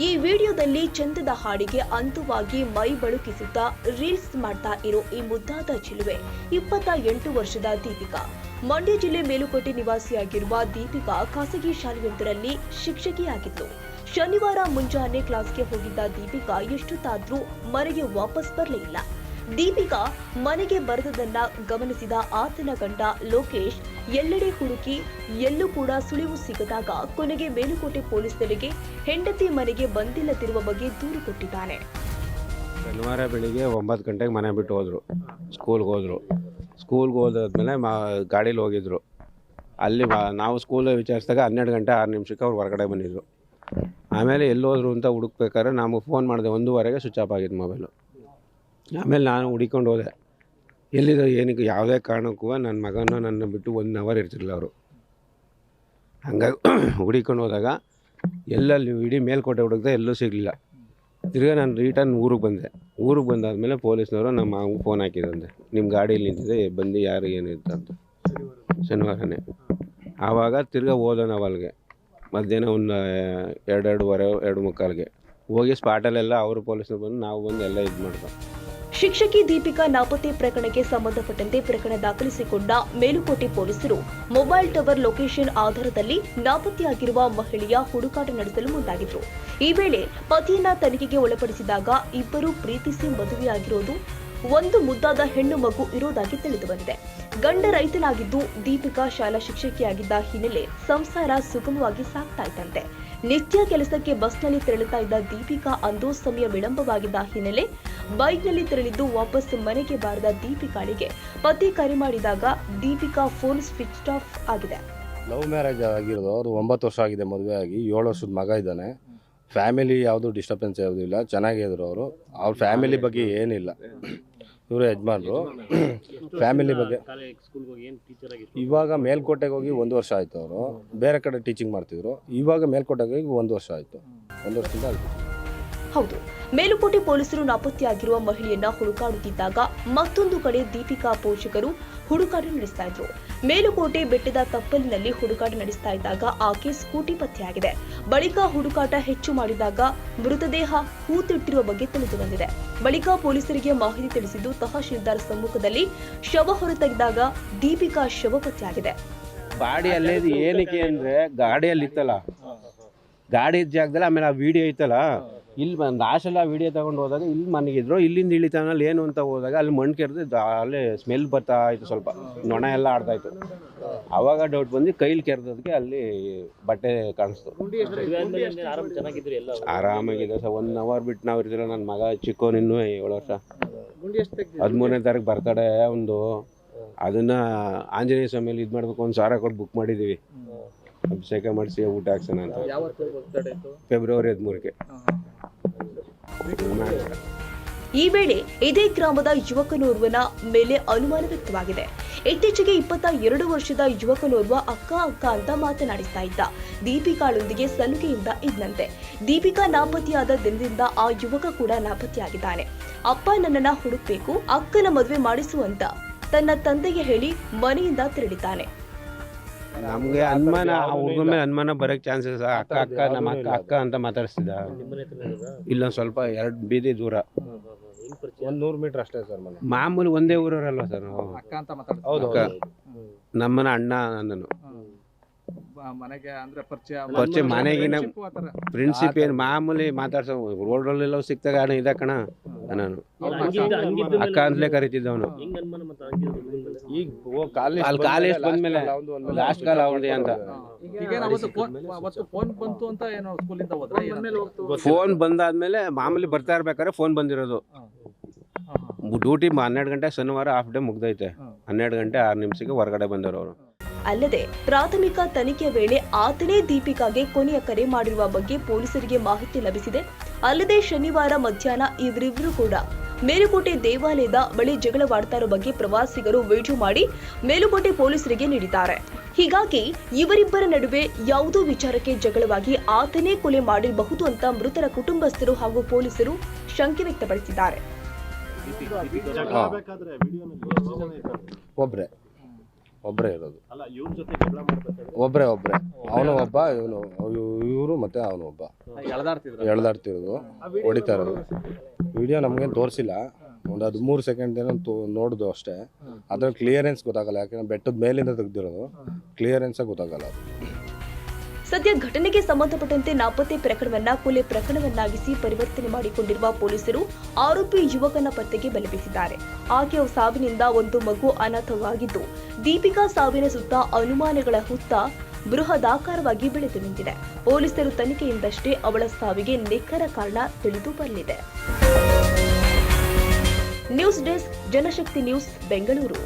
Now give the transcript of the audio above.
ಈ ವಿಡಿಯೋದಲ್ಲಿ ಚಂದದ ಹಾಡಿಗೆ ಅಂತುವಾಗಿ ಮೈ ಬಳುಕಿಸುತ್ತಾ ರೀಲ್ಸ್ ಮಾಡ್ತಾ ಇರೋ ಈ ಮುದ್ದಾದ ಚಿಲುವೆ ಇಪ್ಪತ್ತ ಎಂಟು ವರ್ಷದ ದೀಪಿಕಾ. ಮಂಡ್ಯ ಜಿಲ್ಲೆ ಮೇಲುಕೋಟೆ ನಿವಾಸಿಯಾಗಿರುವ ದೀಪಿಕಾ ಖಾಸಗಿ ಶಾಲೆಯೊಂದರಲ್ಲಿ ಶಿಕ್ಷಕಿಯಾಗಿತ್ತು ಶನಿವಾರ ಮುಂಜಾನೆ ಕ್ಲಾಸ್ಗೆ ಹೋಗಿದ್ದ ದೀಪಿಕಾ ಎಷ್ಟೊತ್ತಾದ್ರೂ ಮನೆಗೆ ವಾಪಸ್ ಬರಲಿಲ್ಲ ದೀಪಿಕಾ ಮನೆಗೆ ಬರೆದದನ್ನ ಗಮನಿಸಿದ ಆತನ ಗಂಡ ಲೋಕೇಶ್, ಎಲ್ಲೆಡೆ ಹುಡುಕಿ, ಎಲ್ಲೂ ಕೂಡ ಸುಳಿವು ಸಿಗದಾಗ ಕೊನೆಗೆ ಮೇಲುಕೋಟೆ ಪೊಲೀಸರಿಗೆ ಹೆಂಡತಿ ಮನೆಗೆ ಬಂದಿಲ್ಲದಿರುವ ಬಗ್ಗೆ ದೂರು ಕೊಟ್ಟಿದ್ದಾನೆ. ಶನಿವಾರ ಬೆಳಿಗ್ಗೆ ಒಂಬತ್ತು ಗಂಟೆಗೆ ಮನೆ ಬಿಟ್ಟು ಹೋದರು. ಸ್ಕೂಲ್ಗೆ ಹೋದರು. ಸ್ಕೂಲ್ಗೆ ಹೋದಾದ್ಮೇಲೆ ಮಾ, ಗಾಡೀಲಿ ಹೋಗಿದ್ರು. ಅಲ್ಲಿ ನಾವು ಸ್ಕೂಲ್ ವಿಚಾರಿಸಿದಾಗ ಹನ್ನೆರಡು ಗಂಟೆ ಆರು ನಿಮಿಷಕ್ಕೆ ಅವ್ರು ಹೊರಗಡೆ ಬಂದಿದ್ರು. ಆಮೇಲೆ ಎಲ್ಲೋದ್ರು ಅಂತ ಹುಡುಕ್ಬೇಕಾದ್ರೆ ನಮಗೆ ಫೋನ್ ಮಾಡಿದೆ ಒಂದೂವರೆಗೆ ಸ್ವಿಚ್ ಆಫ್ ಆಗಿದ್ದು ಮೊಬೈಲು. ಆಮೇಲೆ ನಾನು ಹುಡಿಕೊಂಡು ಹೋದೆ. ಎಲ್ಲಿದೋ, ಏನಕ್ಕೆ, ಯಾವುದೇ ಕಾರಣಕ್ಕೂ ನನ್ನ ಮಗನ ನನ್ನ ಬಿಟ್ಟು ಒನ್ ಅವರ್ ಇರ್ತಿರಲಿಲ್ಲ ಅವರು. ಹಂಗಾಗಿ ಹುಡಿಕೊಂಡು ಹೋದಾಗ ಎಲ್ಲಲ್ಲಿ ಇಡೀ ಮೇಲ್ಕೋಟೆ ಹುಡುಕ್ದೆ ಎಲ್ಲೂ ಸಿಗಲಿಲ್ಲ. ತಿರ್ಗಾ ನಾನು ರಿಟರ್ನ್ ಊರಿಗೆ ಬಂದೆ. ಊರಿಗೆ ಬಂದಾದಮೇಲೆ ಪೊಲೀಸ್ನವರು ನಮ್ಮ ಫೋನ್ ಹಾಕಿದಂದೆ ನಿಮ್ಮ ಗಾಡೀಲಿ ನಿಂತಿದೆ, ಬಂದು ಯಾರು ಏನು ಅಂತ. ಶನಿವಾರನೇ. ಆವಾಗ ತಿರ್ಗಾ ಹೋದ ನಾವು ಅಲ್ಲಿಗೆ ಮಧ್ಯಾಹ್ನ ಒಂದು ಎರಡೆರಡುವರೆ ಎರಡು ಮುಕ್ಕಾಲಿಗೆ. ಹೋಗಿ ಸ್ಪಾಟಲ್ಲೆಲ್ಲ ಅವರು ಪೊಲೀಸ್ನವ್ರು ಬಂದು ನಾವು ಬಂದು ಎಲ್ಲ ಇದು ಮಾಡ್ದೆ. ಶಿಕ್ಷಕಿ ದೀಪಿಕಾ ನಾಪತ್ತೆ ಪ್ರಕರಣಕ್ಕೆ ಸಂಬಂಧಪಟ್ಟಂತೆ ಪ್ರಕರಣ ದಾಖಲಿಸಿಕೊಂಡ ಮೇಲುಕೋಟೆ ಪೊಲೀಸರು. ಮೊಬೈಲ್ ಟವರ್ ಲೊಕೇಶನ್ ಆಧಾರದಲ್ಲಿ ನಾಪತ್ತೆಯಾಗಿರುವ ಮಹಿಳೆಯ ಹುಡುಕಾಟ ನಡೆಸಲು ಮುಂದಾಗಿದ್ರು. ಈ ವೇಳೆ ಪತಿಯನ್ನ ತನಿಖೆಗೆ ಒಳಪಡಿಸಿದಾಗ ಇಬ್ಬರು ಪ್ರೀತಿಸಿ ಮದುವೆಯಾಗಿರೋದು ಒಂದು ಮುದ್ದಾದ ಹೆಣ್ಣು ಮಗು ಇರೋದಾಗಿ ತಿಳಿದುಬಂದಿದೆ. ಗಂಡ ರೈತನಾಗಿದ್ದು ದೀಪಿಕಾ ಶಾಲಾ ಶಿಕ್ಷಕಿಯಾಗಿದ್ದ ಹಿನ್ನೆಲೆ ಸಂಸಾರ ಸುಗಮವಾಗಿ ಸಾಗ್ತಾ ಇತ್ತಂತೆ ನಿತ್ಯ ಕೆಲಸಕ್ಕೆ ಬಸ್ನಲ್ಲಿ ತೆರಳುತ್ತಾ ಇದ್ದ ದೀಪಿಕಾ ಅಂದು ಸಮಯ ವಿಳಂಬವಾಗಿದ್ದ ಹಿನ್ನೆಲೆ ಬೈಕ್ನಲ್ಲಿ ತೆರಳಿದ್ದು ವಾಪಸ್ ಮನೆಗೆ ಬಾರದ ದೀಪಿಕಾಳಿಗೆ. ಪತಿ ಕರೆ ಮಾಡಿದಾಗ ದೀಪಿಕಾ ಫೋನ್ ಸ್ವಿಚ್ ಆಫ್ ಆಗಿದೆ. ಲವ್ ಮ್ಯಾರೇಜ್ ಆಗಿರೋದು. ಅವರು ಒಂಬತ್ತು ವರ್ಷ ಆಗಿದೆ ಮದುವೆ ಆಗಿ. ಏಳು ವರ್ಷದ ಮಗ ಇದ್ದಾನೆ. ಫ್ಯಾಮಿಲಿ ಯಾವುದು ಡಿಸ್ಟರ್ಬೆನ್ಸ್ ಯಾವುದೂ ಇಲ್ಲ ಚೆನ್ನಾಗಿದ್ರು ಅವರು. ಅವ್ರ ಫ್ಯಾಮಿಲಿ ಬಗ್ಗೆ ಏನಿಲ್ಲ. ಇವರು ಯಜಮಾನರು. ಫ್ಯಾಮಿಲಿ ಬಗ್ಗೆ. ಇವಾಗ ಮೇಲ್ಕೋಟೆಗೆ ಹೋಗಿ ಒಂದು ವರ್ಷ ಆಯಿತು ಅವರು. ಬೇರೆ ಕಡೆ ಟೀಚಿಂಗ್ ಮಾಡ್ತಿದ್ರು. ಇವಾಗ ಮೇಲ್ಕೋಟೆಗೆ ಹೋಗಿ ಒಂದು ವರ್ಷ ಆಯಿತು. ಒಂದು ವರ್ಷದಿಂದ ಆಯಿತು ಹೌದು. ಮೇಲುಕೋಟೆ ಪೊಲೀಸರು ನಾಪತ್ತೆಯಾಗಿರುವ ಮಹಿಳೆಯನ್ನ ಹುಡುಕಾಡುತ್ತಿದ್ದಾಗ ಮತ್ತೊಂದು ಕಡೆ ದೀಪಿಕಾ ಪೋಷಕರು ಹುಡುಕಾಟ ನಡೆಸ್ತಾ ಇದ್ರು. ಮೇಲುಕೋಟೆ ಬೆಟ್ಟದ ತಪ್ಪಲಿನಲ್ಲಿ ಹುಡುಕಾಟ ನಡೆಸ್ತಾ ಇದ್ದಾಗ ಆಕೆ ಸ್ಕೂಟಿ ಪತ್ತೆಯಾಗಿದೆ. ಬಳಿಕ ಹುಡುಕಾಟ ಹೆಚ್ಚು ಮಾಡಿದಾಗ ಮೃತದೇಹ ಹೂತಿಟ್ಟಿರುವ ಬಗ್ಗೆ ತಿಳಿದು ಬಂದಿದೆ. ಬಳಿಕ ಪೊಲೀಸರಿಗೆ ಮಾಹಿತಿ ತಿಳಿಸಿದ್ದು ತಹಶೀಲ್ದಾರ್ ಸಮ್ಮುಖದಲ್ಲಿ ಶವ ಹೊರತೆಗೆದಾಗ ದೀಪಿಕಾ ಶವ ಪತ್ತೆಯಾಗಿದೆ. ಗಾಡಿಯಲ್ಲಿ ಏನಕ್ಕೆ ಅಂದ್ರೆ ಗಾಡಿಯಲ್ಲಿ ಇತ್ತಲ್ಲ ಗಾಡಿ ಇದ್ದ ಜಾಗದಲ್ಲಿ ಆಮೇಲೆ ಆ ವಿಡಿಯೋ ಐತಲ್ಲ, ಇಲ್ಲಿ ಬಂದು ಲಾಸ್ಟಲ್ಲಿ ಆ ವಿಡಿಯೋ ತಗೊಂಡು ಹೋದಾಗ ಇಲ್ಲಿ ಮನೆಗಿದ್ರು, ಇಲ್ಲಿಂದ ಇಳಿತಾನಲ್ಲಿ ಏನು ಅಂತ ಹೋದಾಗ ಅಲ್ಲಿ ಮಣ್ಣು ಕೆರೆದು ಅಲ್ಲಿ ಸ್ಮೆಲ್ ಬರ್ತಾ ಇತ್ತು ಸ್ವಲ್ಪ, ನೊಣ ಎಲ್ಲ ಆಡ್ತಾ ಇತ್ತು. ಆವಾಗ ಡೌಟ್ ಬಂದು ಕೈಲಿ ಕೆರೆದೋದಕ್ಕೆ ಅಲ್ಲಿ ಬಟ್ಟೆ ಕಾಣಿಸ್ತು. ಆರಾಮಾಗಿದೆ ಸರ್ ಒನ್ ಅವರ್ ಬಿಟ್ಟು ನಾವು ಇರ್ತೀರ ನನ್ನ ಮಗ ಚಿಕ್ಕವನು ಇನ್ನೂ ಏಳು ವರ್ಷ. ಹದಿಮೂರನೇ ತಾರೀಕು ಬರ್ತಡೆ ಒಂದು. ಅದನ್ನ ಆಂಜನೇಯ ಸ್ವಾಮಿಯಲ್ಲಿ ಇದು ಮಾಡ್ಬೇಕು, ಒಂದು ಸಾವಿರ ಕೊಟ್ಟು ಬುಕ್ ಮಾಡಿದ್ದೀವಿ ಅಭಿಷೇಕ ಮಾಡಿಸಿ ಊಟ ಹಾಕ್ಸೋಣ ಅಂತ. ಫೆಬ್ರವರಿ ಹದಿಮೂರಕ್ಕೆ. ಈ ವೇಳೆ ಇದೇ ಗ್ರಾಮದ ಯುವಕನೋರ್ವನ ಮೇಲೆ ಅನುಮಾನ ವ್ಯಕ್ತವಾಗಿದೆ. ಇತ್ತೀಚೆಗೆ ಇಪ್ಪತ್ತ ಎರಡು ವರ್ಷದ ಯುವಕನೋರ್ವ ಅಕ್ಕ ಅಕ್ಕ ಅಂತ ಮಾತನಾಡಿಸ್ತಾ ಇದ್ದ. ದೀಪಿಕಾಳೊಂದಿಗೆ ಸಲುಗೆಯಿಂದ ಇದ್ದಂತೆ ದೀಪಿಕಾ ನಾಪತ್ತೆಯಾದ ದಿನದಿಂದ ಆ ಯುವಕ ಕೂಡ ನಾಪತ್ತೆಯಾಗಿದ್ದಾನೆ. ಅಪ್ಪ ನನ್ನನ್ನ ಹುಡುಕ್ಬೇಕು ಅಕ್ಕನ ಮದುವೆ ಮಾಡಿಸುವಂತ ತನ್ನ ತಂದೆಗೆ ಹೇಳಿ ಮನೆಯಿಂದ ತೆರಳಿದ್ದಾನೆ. ನಮಗೆ ಅನುಮಾನ ಆ ಹುಡುಗನ ಮೇಲೆ ಅನುಮಾನ ಬರೋಕ್ಕೆ ಚಾನ್ಸಸ್ ಅಕ್ಕ ಅಕ್ಕ ನಮ್ಮ ಅಕ್ಕ ಅಕ್ಕ ಅಂತ ಮಾತಾಡಿಸ್ತಿದ್ದ. ಇಲ್ಲ ಸ್ವಲ್ಪ ಎರಡು ಬೀದಿ ದೂರ. ಒಂದು ನೂರು ಮೀಟರ್ ಅಷ್ಟೇ ಸರ್ ಮನೆ. ಮಾಮೂಲಿ ಒಂದೇ ಊರವರಲ್ವ ಸರ್ ನಾವು. ಹೌದು ನಮ್ಮನ ಅಣ್ಣ ನನ್ನನು ಮನೆಗೆ ಅಂದ್ರೆ ಪರಿಚಯ ಪರಿಚಯ ಮನೆಗಿನ ಪ್ರಿನ್ಸಿಪ್ ಏನು ಮಾಮೂಲಿ ಮಾತಾಡ್ಸೋ ಸಿಗ್ತಾ ಸಿಕ್ತಾಗ ಅಣ್ಣ ಇದ ಕಣ ನಾನು. ಅಕ್ಕ ಅಂತಲೇ ಕರಿತಿದ್ದವನು. ಈಗ ಓ ಕಾಲೇಜ್ ಅಲ್ಲಿ ಕಾಲೇಜ್ ಬಂದ್ಮೇಲೆ ಲಾಸ್ಟ್ ಕಾಲ ಅವ್ರದೇ ಅಂತ. ಫೋನ್ ಬಂತು ಅಂತ ಏನೋ ಸ್ಕೂಲಿಂದ ಹೋದ್ರೆ ಫೋನ್ ಬಂದಾದ್ಮೇಲೆ ಮಾಮೂಲಿ ಬರ್ತಾ ಇರ್ಬೇಕಾದ್ರೆ ಫೋನ್ ಬಂದಿರೋದು. ಡ್ಯೂಟಿ ಹನ್ನೆರಡು ಗಂಟೆ ಶನಿವಾರ ಹಾಫ್ ಡೇ ಮುಗ್ದೈತೆ. ಹನ್ನೆರಡು ಗಂಟೆ ಆರು ನಿಮಿಷಕ್ಕೆ ಹೊರಗಡೆ ಬಂದವರು ಅವರು ಅಲ್ಲದೆ ಪ್ರಾಥಮಿಕ ತನಿಖೆಯ ವೇಳೆ ಆತನೇ ದೀಪಿಕಾಗೆ ಕೊನೆಯ ಕರೆ ಮಾಡಿರುವ ಬಗ್ಗೆ ಪೊಲೀಸರಿಗೆ ಮಾಹಿತಿ ಲಭಿಸಿದೆ. ಅಲ್ಲದೆ ಶನಿವಾರ ಮಧ್ಯಾಹ್ನ ಇವರಿಬ್ಬರು ಕೂಡ ಮೇಲುಕೋಟೆ ದೇವಾಲಯದ ಬಳಿ ಜಗಳವಾಡ್ತಾ ಇರೋ ಬಗ್ಗೆ ಪ್ರವಾಸಿಗರು ವಿಡಿಯೋ ಮಾಡಿ ಮೇಲುಕೋಟೆ ಪೊಲೀಸರಿಗೆ ನೀಡಿದ್ದಾರೆ. ಹೀಗಾಗಿ ಇವರಿಬ್ಬರ ನಡುವೆ ಯಾವುದೋ ವಿಚಾರಕ್ಕೆ ಜಗಳವಾಗಿ ಆತನೇ ಕೊಲೆ ಮಾಡಿರಬಹುದು ಅಂತ ಮೃತರ ಕುಟುಂಬಸ್ಥರು ಹಾಗೂ ಪೊಲೀಸರು ಶಂಕೆ ವ್ಯಕ್ತಪಡಿಸಿದ್ದಾರೆ. ಒಬ್ರೆ. ಒಬ್ಬರೇ ಇರೋದು. ಒಬ್ಬರೇ ಒಬ್ಬರೇ ಅವನು ಒಬ್ಬ ಇವನು ಇವರು ಮತ್ತೆ ಅವನು ಒಬ್ಬ. ಎಳ್ದಾಡ್ತಿರೋದು ಹೊಡಿತಾ ಇರೋದು. ವಿಡಿಯೋ ನಮಗೇನು ತೋರಿಸಿಲ್ಲ. ಒಂದು ಹದಿಮೂರು ಸೆಕೆಂಡ್ ಏನೋ ತೋ ನೋಡ್ದು ಅಷ್ಟೇ. ಅದ್ರ ಕ್ಲಿಯರೆನ್ಸ್ ಗೊತ್ತಾಗಲ್ಲ ಯಾಕಂದ್ರೆ ಬೆಟ್ಟದ ಮೇಲಿಂದ ತೆಗ್ದಿರೋದು. ಕ್ಲಿಯರೆನ್ಸೇ ಗೊತ್ತಾಗಲ್ಲ ಅದು. ಸದ್ಯ ಘಟನೆಗೆ ಸಂಬಂಧಪಟ್ಟಂತೆ ನಾಪತ್ತೆ ಪ್ರಕರಣವನ್ನ ಕೊಲೆ ಪ್ರಕರಣವನ್ನಾಗಿಸಿ ಪರಿವರ್ತನೆ ಮಾಡಿಕೊಂಡಿರುವ ಪೊಲೀಸರು ಆರೋಪಿ ಯುವಕನ ಪತ್ತೆಗೆ ಬಲೆ ಬೀಸಿದ್ದಾರೆ ಆಕೆಯ ಸಾವಿನಿಂದ ಒಂದು ಮಗು ಅನಾಥವಾಗಿದ್ದು, ದೀಪಿಕಾ ಸಾವಿನ ಸುತ್ತ ಅನುಮಾನಗಳ ಹುತ್ತ ಬೃಹದಾಕಾರವಾಗಿ ಬೆಳೆದು ನಿಂತಿದೆ. ಪೊಲೀಸರು ತನಿಖೆಯಿಂದಷ್ಟೇ ಅವಳ ಸಾವಿಗೆ ನಿಖರ ಕಾರಣ ತಿಳಿದು ಬರಲಿದೆ. News desk, Janashakti news, Bengaluru.